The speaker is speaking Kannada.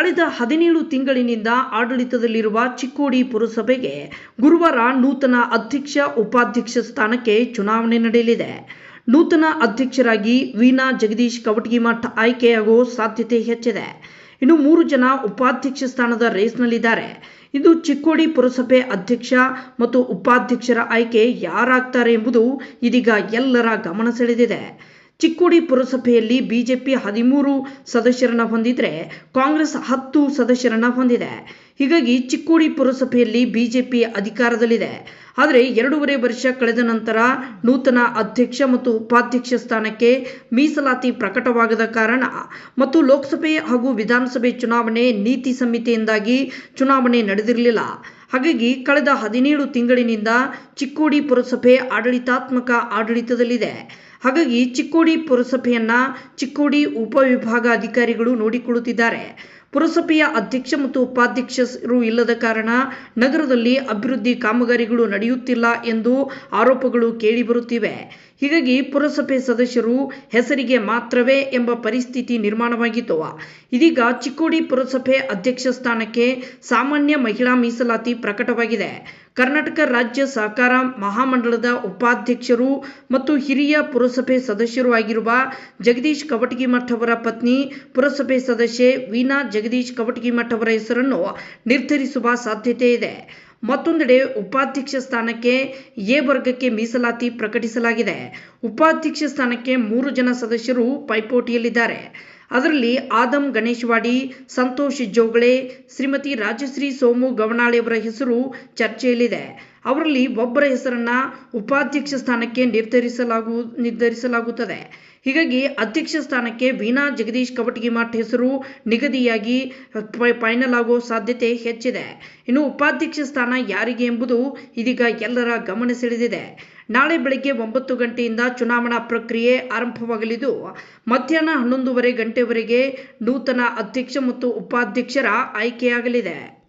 ಕಳೆದ ಹದಿನೇಳು ತಿಂಗಳಿನಿಂದ ಆಡಳಿತದಲ್ಲಿರುವ ಚಿಕ್ಕೋಡಿ ಪುರಸಭೆಗೆ ಗುರುವಾರ ನೂತನ ಅಧ್ಯಕ್ಷ, ಉಪಾಧ್ಯಕ್ಷ ಸ್ಥಾನಕ್ಕೆ ಚುನಾವಣೆ ನಡೆಯಲಿದೆ. ನೂತನ ಅಧ್ಯಕ್ಷರಾಗಿ ವೀಣಾ ಜಗದೀಶ್ ಕವಟಗಿಮಠ್ ಆಯ್ಕೆಯಾಗುವ ಸಾಧ್ಯತೆ ಹೆಚ್ಚಿದೆ. ಇನ್ನು ಮೂರು ಜನ ಉಪಾಧ್ಯಕ್ಷ ಸ್ಥಾನದ ರೇಸ್ನಲ್ಲಿದ್ದಾರೆ. ಇದು ಚಿಕ್ಕೋಡಿ ಪುರಸಭೆ ಅಧ್ಯಕ್ಷ ಮತ್ತು ಉಪಾಧ್ಯಕ್ಷರ ಆಯ್ಕೆ ಯಾರಾಗ್ತಾರೆ ಎಂಬುದು ಇದೀಗ ಎಲ್ಲರ ಗಮನ ಸೆಳೆದಿದೆ. ಚಿಕ್ಕೋಡಿ ಪುರಸಭೆಯಲ್ಲಿ ಬಿಜೆಪಿ ಹದಿಮೂರು ಸದಸ್ಯರನ್ನ ಹೊಂದಿದ್ರೆ ಕಾಂಗ್ರೆಸ್ ಹತ್ತು ಸದಸ್ಯರನ್ನ ಹೊಂದಿದೆ. ಹೀಗಾಗಿ ಚಿಕ್ಕೋಡಿ ಪುರಸಭೆಯಲ್ಲಿ ಬಿಜೆಪಿ ಅಧಿಕಾರದಲ್ಲಿದೆ. ಆದರೆ ಎರಡೂವರೆ ವರ್ಷ ಕಳೆದ ನಂತರ ನೂತನ ಅಧ್ಯಕ್ಷ ಮತ್ತು ಉಪಾಧ್ಯಕ್ಷ ಸ್ಥಾನಕ್ಕೆ ಮೀಸಲಾತಿ ಪ್ರಕಟವಾಗದ ಕಾರಣ ಮತ್ತು ಲೋಕಸಭೆ ಹಾಗೂ ವಿಧಾನಸಭೆ ಚುನಾವಣೆ ನೀತಿ ಸಂಹಿತೆಯಿಂದಾಗಿ ಚುನಾವಣೆ ನಡೆದಿರಲಿಲ್ಲ. ಹಾಗಾಗಿ ಕಳೆದ ಹದಿನೇಳು ತಿಂಗಳಿನಿಂದ ಚಿಕ್ಕೋಡಿ ಪುರಸಭೆ ಆಡಳಿತಾತ್ಮಕ ಆಡಳಿತದಲ್ಲಿದೆ. ಹಾಗಾಗಿ ಚಿಕ್ಕೋಡಿ ಪುರಸಭೆಯನ್ನ ಚಿಕ್ಕೋಡಿ ಉಪವಿಭಾಗ ಅಧಿಕಾರಿಗಳು ನೋಡಿಕೊಳ್ಳುತ್ತಿದ್ದಾರೆ. ಪುರಸಭೆಯ ಅಧ್ಯಕ್ಷ ಮತ್ತು ಉಪಾಧ್ಯಕ್ಷರು ಇಲ್ಲದ ಕಾರಣ ನಗರದಲ್ಲಿ ಅಭಿವೃದ್ಧಿ ಕಾಮಗಾರಿಗಳು ನಡೆಯುತ್ತಿಲ್ಲ ಎಂದು ಆರೋಪಗಳು ಕೇಳಿಬರುತ್ತಿವೆ ಹೀಗಾಗಿ ಪುರಸಭೆ ಸದಸ್ಯರು ಹೆಸರಿಗೆ ಮಾತ್ರವೇ ಎಂಬ ಪರಿಸ್ಥಿತಿ ನಿರ್ಮಾಣವಾಗಿತ್ತು. ಇದೀಗ ಚಿಕ್ಕೋಡಿ ಪುರಸಭೆ ಅಧ್ಯಕ್ಷ ಸ್ಥಾನಕ್ಕೆ ಸಾಮಾನ್ಯ ಮಹಿಳಾ ಮೀಸಲಾತಿ ಪ್ರಕಟವಾಗಿದೆ. ಕರ್ನಾಟಕ ರಾಜ್ಯ ಸಹಕಾರ ಮಹಾಮಂಡಳದ ಉಪಾಧ್ಯಕ್ಷರು ಮತ್ತು ಹಿರಿಯ ಪುರಸಭೆ ಸದಸ್ಯರು ಆಗಿರುವ ಜಗದೀಶ್ ಕವಟಗಿಮಠ್ ಅವರ ಪತ್ನಿ, ಪುರಸಭೆ ಸದಸ್ಯೆ ವೀಣಾ ಜಗದೀಶ್ ಕವಟಗಿಮಠ್ ಅವರ ಹೆಸರನ್ನು ನಿರ್ಧರಿಸುವ ಸಾಧ್ಯತೆ ಇದೆ. ಮತ್ತೊಂದೆಡೆ ಉಪಾಧ್ಯಕ್ಷ ಸ್ಥಾನಕ್ಕೆ ಎ ವರ್ಗಕ್ಕೆ ಮೀಸಲಾತಿ ಪ್ರಕಟಿಸಲಾಗಿದೆ. ಉಪಾಧ್ಯಕ್ಷ ಸ್ಥಾನಕ್ಕೆ ಮೂರು ಜನ ಸದಸ್ಯರು ಪೈಪೋಟಿಯಲ್ಲಿದ್ದಾರೆ. ಅದರಲ್ಲಿ ಆದಂ ಗಣೇಶವಾಡಿ, ಸಂತೋಷ್ ಜೋಗಳೆ ಶ್ರೀಮತಿ ರಾಜಶ್ರೀ ಸೋಮು ಗವನಾಳಿಯವರ ಹೆಸರು ಚರ್ಚೆಯಲ್ಲಿದೆ. ಅವರಲ್ಲಿ ಒಬ್ಬರ ಹೆಸರನ್ನ ಉಪಾಧ್ಯಕ್ಷ ಸ್ಥಾನಕ್ಕೆ ನಿರ್ಧರಿಸಲಾಗು, ನಿರ್ಧರಿಸಲಾಗುತ್ತದೆ. ಹೀಗಾಗಿ ಅಧ್ಯಕ್ಷ ಸ್ಥಾನಕ್ಕೆ ವೀಣಾ ಜಗದೀಶ್ ಕವಟಗಿಮಠ್ ಹೆಸರು ನಿಗದಿಯಾಗಿ ಫೈನಲ್ ಆಗೋ ಸಾಧ್ಯತೆ ಹೆಚ್ಚಿದೆ. ಇನ್ನು ಉಪಾಧ್ಯಕ್ಷ ಸ್ಥಾನ ಯಾರಿಗೆ ಎಂಬುದು ಇದೀಗ ಎಲ್ಲರ ಗಮನ ಸೆಳೆದಿದೆ. ನಾಳೆ ಬೆಳಗ್ಗೆ ಒಂಬತ್ತು ಗಂಟೆಯಿಂದ ಚುನಾವಣಾ ಪ್ರಕ್ರಿಯೆ ಆರಂಭವಾಗಲಿದ್ದು, ಮಧ್ಯಾಹ್ನ ಹನ್ನೊಂದೂವರೆ ಗಂಟೆವರೆಗೆ ನೂತನ ಅಧ್ಯಕ್ಷ ಮತ್ತು ಉಪಾಧ್ಯಕ್ಷರ ಆಯ್ಕೆಯಾಗಲಿದೆ.